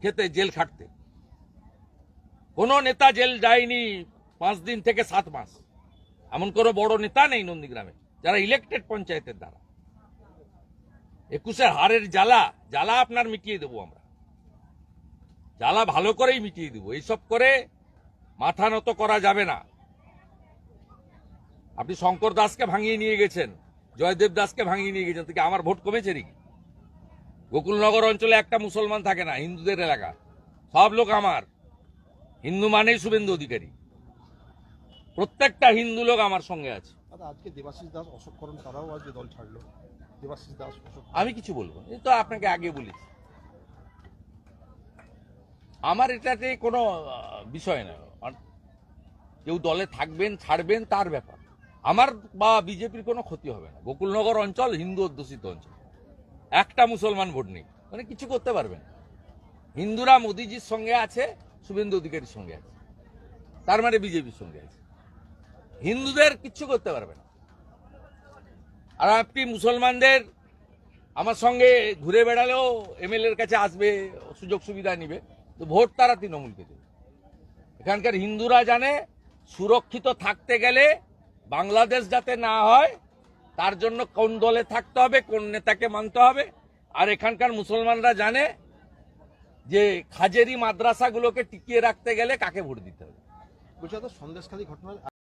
খেতে জেল খাটতে। কোনো নেতা জেল যায়নি পাঁচ দিন থেকে সাত মাস। এমন কোনো বড় নেতা নেই নন্দীগ্রামে, যারা ইলেকটেড পঞ্চায়েতের দ্বারা। একুশের হারের জ্বালা জ্বালা আপনার মিটিয়ে দেবো আমরা। জ্বালা ভালো করেই মিটিয়ে দেবো, এইসব করে মাথা নত করা যাবে না। আপনি শঙ্কর দাসকে ভাঙিয়ে নিয়ে গেছেন, জয়দেব দাসকে ভাঙিয়ে নিয়ে গেছেন থেকে আমার ভোট কমেছে নাকি? গোকুলনগর অঞ্চলে একটা মুসলমান থাকে না হিন্দুদের এলাকা। সব লোক আমার। হিন্দু মানেই শুভেন্দু অধিকারী। প্রত্যেকটা হিন্দু লোক আমার সঙ্গে আছে। আজকে দেবাশিস দাস অশোক করণ তারাও আজকে দল ছাড়লো। দেবাশিস দাস আমি কিছু বলব। এই তো আপনাকে আগে বলেছি আমার এটাতে কোনো বিষয় না। কেউ দলে থাকবেন ছাড়বেন তার ব্যাপার। আমার বা বিজেপির কোনো ক্ষতি হবে না। গোকুলনগর অঞ্চল হিন্দু অধ্যুষিত অঞ্চল। একটা মুসলমান ভোট নেই। মানে কিছু করতে পারবেন। হিন্দুরা মোদিজির সঙ্গে আছে, শুভেন্দু অধিকারীর সঙ্গে আছে। তার মানে বিজেপির সঙ্গে আছে। হিন্দুদের কিচ্ছু করতে পারবে না। আর আপনি মুসলমানদের আমার সঙ্গে ঘুরে বেড়ালেও এমএলএর কাছে আসবে, সুযোগ সুবিধা নিবে, তো ভোট তারা তৃণমূলকে দেবে। এখানকার হিন্দুরা জানে, সুরক্ষিত থাকতে গেলে বাংলাদেশ যাতে না হয় তার জন্য কোন দলে থাকতে হবে, কোন নেতাকে মানতে হবে। আর এখানকার মুসলমানরা জানে যে খাজেরি মাদ্রাসাগুলোকে টিকিয়ে রাখতে গেলে কাকে ভোট দিতে হবে। বলছি সন্দেশখালী ঘটনার